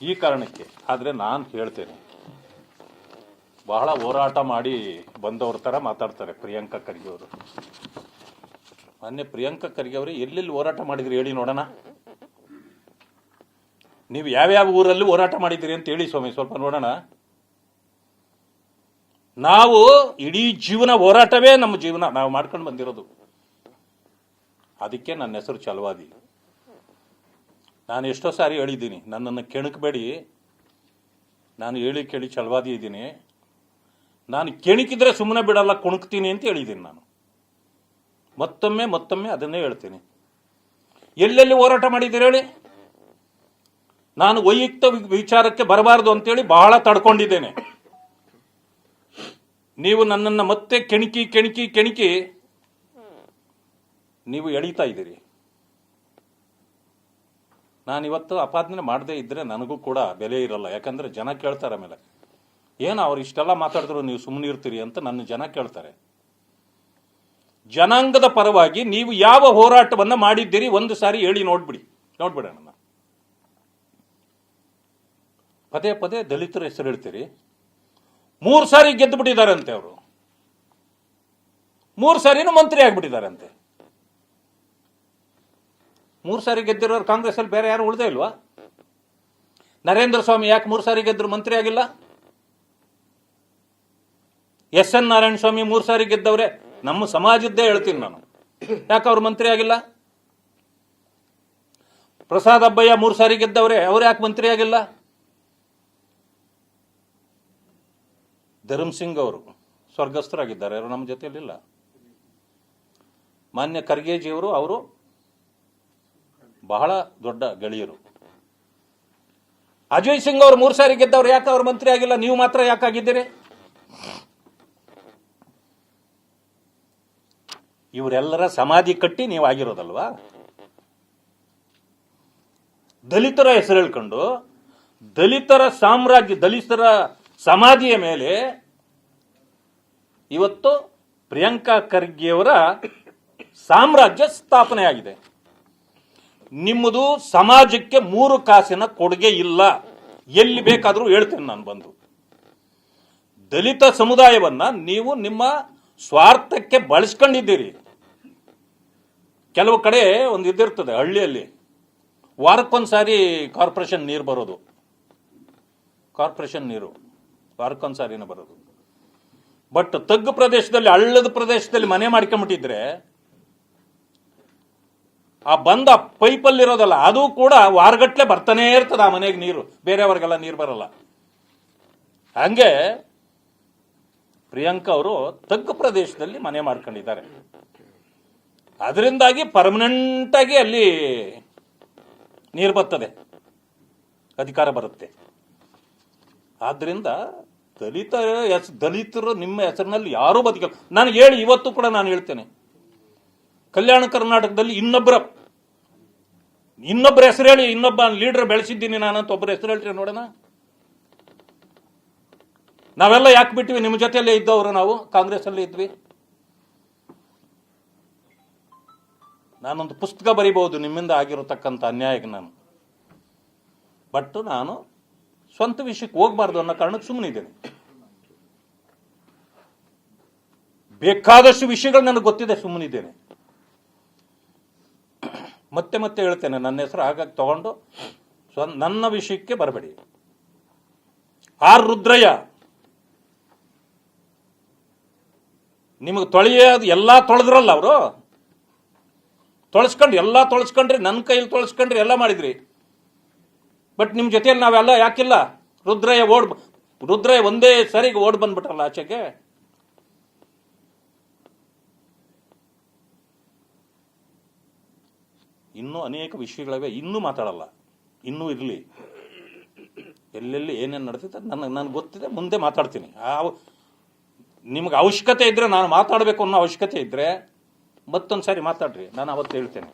ಈ ಕಾರಣಕ್ಕೆ, ಆದರೆ ನಾನು ಹೇಳ್ತೇನೆ. ಬಹಳ ಹೋರಾಟ ಮಾಡಿ ಬಂದವ್ರ ಥರ ಮಾತಾಡ್ತಾರೆ ಪ್ರಿಯಾಂಕಾ ಖರ್ಗೆ ಅವರು. ಮೊನ್ನೆ ಪ್ರಿಯಾಂಕಾ ಖರ್ಗೆ ಅವರು, ಎಲ್ಲೆಲ್ಲಿ ಹೋರಾಟ ಮಾಡಿದ್ರಿ ಹೇಳಿ ನೋಡೋಣ. ನೀವು ಯಾವ್ಯಾವ ಊರಲ್ಲಿ ಹೋರಾಟ ಮಾಡಿದ್ದೀರಿ ಅಂತ ಹೇಳಿ ಸ್ವಾಮಿ, ಸ್ವಲ್ಪ ನೋಡೋಣ. ನಾವು ಇಡೀ ಜೀವನ ಹೋರಾಟವೇ ನಮ್ಮ ಜೀವನ, ನಾವು ಮಾಡ್ಕೊಂಡು ಬಂದಿರೋದು. ಅದಕ್ಕೆ ನನ್ನ ಹೆಸರು ಚಲವಾದಿ. ನಾನು ಎಷ್ಟೋ ಸಾರಿ ಹೇಳಿದ್ದೀನಿ, ನನ್ನನ್ನು ಕೆಣಕಬೇಡಿ. ನಾನು ಹೇಳಿ ಕೇಳಿ ಚಲವಾದಿ ಇದ್ದೀನಿ. ನಾನು ಕೆಣಕಿದ್ರೆ ಸುಮ್ಮನೆ ಬಿಡಲ್ಲ, ಕುಣುಕ್ತೀನಿ ಅಂತ ಹೇಳಿದ್ದೀನಿ ನಾನು. ಮತ್ತೊಮ್ಮೆ ಮತ್ತೊಮ್ಮೆ ಅದನ್ನೇ ಹೇಳ್ತೀನಿ. ಎಲ್ಲೆಲ್ಲಿ ಹೋರಾಟ ಮಾಡಿದ್ದೀರಿ ಹೇಳಿ? ನಾನು ವೈಯಕ್ತ ವಿಚಾರಕ್ಕೆ ಬರಬಾರದು ಅಂತೇಳಿ ಬಹಳ ತಡ್ಕೊಂಡಿದ್ದೇನೆ. ನೀವು ನನ್ನನ್ನು ಮತ್ತೆ ಕೆಣಕಿ ಕೆಣಕಿ ಕೆಣಕಿ, ನೀವು ಎಳೀತಾ ಇದ್ದೀರಿ. ನಾನಿವತ್ತು ಅಪಾದನೆ ಮಾಡದೇ ಇದ್ರೆ ನನಗೂ ಕೂಡ ಬೆಲೆ ಇರಲ್ಲ. ಯಾಕಂದ್ರೆ ಜನ ಕೇಳ್ತಾರೆ ಆಮೇಲೆ, ಏನು ಅವ್ರು ಇಷ್ಟೆಲ್ಲ ಮಾತಾಡಿದ್ರು, ನೀವು ಸುಮ್ಮನೆ ಇರ್ತೀರಿ? ಅಂತ ನನ್ನ ಜನ ಕೇಳ್ತಾರೆ. ಜನಾಂಗದ ಪರವಾಗಿ ನೀವು ಯಾವ ಹೋರಾಟವನ್ನ ಮಾಡಿದ್ದೀರಿ ಒಂದು ಸಾರಿ ಹೇಳಿ ನೋಡ್ಬಿಡಿ. ನೋಡ್ಬಿಡೋಣ ನಾನು. ಪದೇ ಪದೇ ದಲಿತರ ಹೆಸರು ಹೇಳ್ತೀರಿ. ಮೂರು ಸಾರಿ ಗೆದ್ದು ಬಿಟ್ಟಿದ್ದಾರಂತೆ ಅವರು. ಮೂರು ಸಾರಿನೂ ಮಂತ್ರಿ ಆಗ್ಬಿಟ್ಟಿದ್ದಾರಂತೆ ಮೂರು ಸಾರಿ ಗೆದ್ದಿರೋರು ಕಾಂಗ್ರೆಸ್ ಅಲ್ಲಿ ಬೇರೆ ಯಾರು ಉಳಿದೇ ಇಲ್ವಾ? ನರೇಂದ್ರ ಸ್ವಾಮಿ ಯಾಕೆ ಮೂರು ಸಾರಿ ಗೆದ್ದರು ಮಂತ್ರಿ ಆಗಿಲ್ಲ? ಎಸ್ ಎನ್ ನಾರಾಯಣ ಸ್ವಾಮಿ ಮೂರು ಸಾರಿ ಗೆದ್ದವ್ರೆ. ನಮ್ಮ ಸಮಾಜದ್ದೇ ಹೇಳ್ತೀನಿ ನಾನು. ಯಾಕೆ ಅವ್ರು ಮಂತ್ರಿ ಆಗಿಲ್ಲ? ಪ್ರಸಾದ್ ಅಬ್ಬಯ್ಯ ಮೂರು ಸಾರಿ ಗೆದ್ದವ್ರೆ. ಅವ್ರು ಯಾಕೆ ಮಂತ್ರಿ ಆಗಿಲ್ಲ? ಧರ್ಮ್ ಸಿಂಗ್ ಅವರು ಸ್ವರ್ಗಸ್ಥರಾಗಿದ್ದಾರೆ. ಅವರು ನಮ್ಮ ಜೊತೆಯಲ್ಲಿಲ್ಲ. ಮಾನ್ಯ ಖರ್ಗೆಜಿಯವರು ಅವರು ಬಹಳ ದೊಡ್ಡ ಗೆಳೆಯರು. ಅಜಯ್ ಸಿಂಗ್ ಅವರು ಮೂರು ಸಾರಿ ಗೆದ್ದವರು ಯಾಕೆ ಅವರು ಮಂತ್ರಿ ಆಗಿಲ್ಲ? ನೀವು ಮಾತ್ರ ಯಾಕಾಗಿದ್ದೀರಿ ಇವರೆಲ್ಲರ ಸಮಾಧಿ ಕಟ್ಟಿ ನೀವು ಆಗಿರೋದಲ್ವಾ? ದಲಿತರ ಹೆಸರು ಹೇಳ್ಕೊಂಡು, ದಲಿತರ ಸಾಮ್ರಾಜ್ಯ, ದಲಿತರ ಸಮಾಧಿಯ ಮೇಲೆ ಇವತ್ತು ಪ್ರಿಯಾಂಕಾ ಖರ್ಗೆಯವರ ಸಾಮ್ರಾಜ್ಯ ಸ್ಥಾಪನೆ ಆಗಿದೆ ನಿಮ್ಮದು ಸಮಾಜಕ್ಕೆ ಮೂರು ಕಾಸಿನ ಕೊಡುಗೆ ಇಲ್ಲ. ಎಲ್ಲಿ ಬೇಕಾದರೂ ಹೇಳ್ತೇನೆ ನಾನು ಬಂದು. ದಲಿತ ಸಮುದಾಯವನ್ನ ನೀವು ನಿಮ್ಮ ಸ್ವಾರ್ಥಕ್ಕೆ ಬಳಸ್ಕೊಂಡಿದ್ದೀರಿ. ಕೆಲವು ಕಡೆ ಒಂದು ಇದಿರ್ತದೆ ಹಳ್ಳಿಯಲ್ಲಿ. ವಾರಕ್ಕೊಂದ್ಸಾರಿ ಕಾರ್ಪೊರೇಷನ್ ನೀರು ಬರೋದು. ಕಾರ್ಪೊರೇಷನ್ ನೀರು ವಾರಕ್ಕೊಂದ್ಸಾರಿನ ಬರೋದು. ಬಟ್ ತಗ್ಗು ಪ್ರದೇಶದಲ್ಲಿ ಹಳ್ಳದ ಪ್ರದೇಶದಲ್ಲಿ ಮನೆ ಮಾಡ್ಕೊಂಬಿಟ್ಟಿದ್ರೆ ಆ ಬಂದ ಪೈಪಲ್ಲಿ ಇರೋದಲ್ಲ ಅದು ಕೂಡ ವಾರಗಟ್ಲೆ ಬರ್ತಾನೆ ಇರ್ತದೆ ಆ ಮನೆಗೆ ನೀರು. ಬೇರೆಯವ್ರಿಗೆಲ್ಲ ನೀರು ಬರಲ್ಲ. ಹಂಗೆ ಪ್ರಿಯಾಂಕಾ ಅವರು ತಗ್ಗು ಪ್ರದೇಶದಲ್ಲಿ ಮನೆ ಮಾಡ್ಕೊಂಡಿದ್ದಾರೆ. ಅದರಿಂದಾಗಿ ಪರ್ಮನೆಂಟ್ ಆಗಿ ಅಲ್ಲಿ ನೀರು ಬರ್ತದೆ. ಅಧಿಕಾರ ಬರುತ್ತೆ. ಆದ್ರಿಂದ ದಲಿತ ದಲಿತರು ನಿಮ್ಮ ಹೆಸರಿನಲ್ಲಿ ಯಾರೂ ಬದುಕಲ್ಲ. ನಾನು ಹೇಳಿ, ಇವತ್ತು ಕೂಡ ನಾನು ಹೇಳ್ತೇನೆ. ಕಲ್ಯಾಣ ಕರ್ನಾಟಕದಲ್ಲಿ ಇನ್ನೊಬ್ಬರ ಇನ್ನೊಬ್ಬರ ಹೆಸರು ಹೇಳಿ, ಇನ್ನೊಬ್ಬ ಲೀಡರ್ ಬೆಳೆಸಿದ್ದೀನಿ ನಾನಂತ ಒಬ್ಬರ ಹೆಸರು ಹೇಳ್ರಿ ನೋಡೋಣ? ನಾವೆಲ್ಲ ಯಾಕೆ ಬಿಟ್ಟಿವಿ? ನಿಮ್ಮ ಜೊತೆಯಲ್ಲೇ ಇದ್ದವರು ನಾವು ಕಾಂಗ್ರೆಸ್ ಅಲ್ಲಿ ಇದ್ವಿ. ನಾನೊಂದು ಪುಸ್ತಕ ಬರೀಬಹುದು, ನಿಮ್ಮಿಂದ ಆಗಿರತಕ್ಕಂಥ ಅನ್ಯಾಯಕ್ಕೆ ನಾನು. ಬಟ್ ನಾನು ಸ್ವಂತ ವಿಷಯಕ್ಕೆ ಹೋಗ್ಬಾರ್ದು ಅನ್ನೋ ಕಾರಣಕ್ಕೆ ಸುಮ್ಮನಿದ್ದೇನೆ ಬೇಕಾದಷ್ಟು ವಿಷಯಗಳು ನನಗೆ ಗೊತ್ತಿದೆ ಸುಮ್ಮನಿದ್ದೇನೆ ಮತ್ತೆ ಮತ್ತೆ ಹೇಳ್ತೇನೆ, ನನ್ನ ಹೆಸರು ಹಾಗಾಗಿ ತಗೊಂಡು ಸ್ವ, ನನ್ನ ವಿಷಯಕ್ಕೆ ಬರಬೇಡಿ. ಆರ್ ರುದ್ರಯ್ಯ, ನಿಮಗೆ ತೊಳೆಯೋದು ಎಲ್ಲ ತೊಳೆದ್ರಲ್ಲ ಅವರು? ತೊಳಸ್ಕೊಂಡ್ರಿ ಎಲ್ಲ ತೊಳಸ್ಕೊಂಡ್ರಿ ನನ್ನ ಕೈಯಲ್ಲಿ ತೊಳಸ್ಕೊಂಡ್ರಿ, ಎಲ್ಲ ಮಾಡಿದ್ರಿ. ಬಟ್ ನಿಮ್ಮ ಜೊತೆಯಲ್ಲಿ ನಾವೆಲ್ಲ ಯಾಕಿಲ್ಲ? ರುದ್ರಯ್ಯ ಓಡ್ ರುದ್ರಯ್ಯ ಒಂದೇ ಸರಿಗೆ ಓಡ್ ಬಂದ್ಬಿಟ್ರಲ್ಲ ಆಚೆಗೆ? ಇನ್ನೂ ಅನೇಕ ವಿಷಯಗಳಿವೆ, ಇನ್ನೂ ಮಾತಾಡಲ್ಲ. ಇನ್ನೂ ಇರಲಿ. ಎಲ್ಲೆಲ್ಲಿ ಏನೇನು ನಡೆದಿದೆ ನನಗೆ ನನಗೆ ಗೊತ್ತಿದೆ, ಮುಂದೆ ಮಾತಾಡ್ತೀನಿ. ಆ ನಿಮ್ಗೆ ಅವಶ್ಯಕತೆ ಇದ್ದರೆ ನಾನು ಮಾತಾಡಬೇಕು ಅನ್ನೋ ಅವಶ್ಯಕತೆ ಇದ್ದರೆ ಮತ್ತೊಂದು ಸಾರಿ ಮಾತಾಡ್ರಿ. ನಾನು ಅವತ್ತು ಹೇಳ್ತೇನೆ.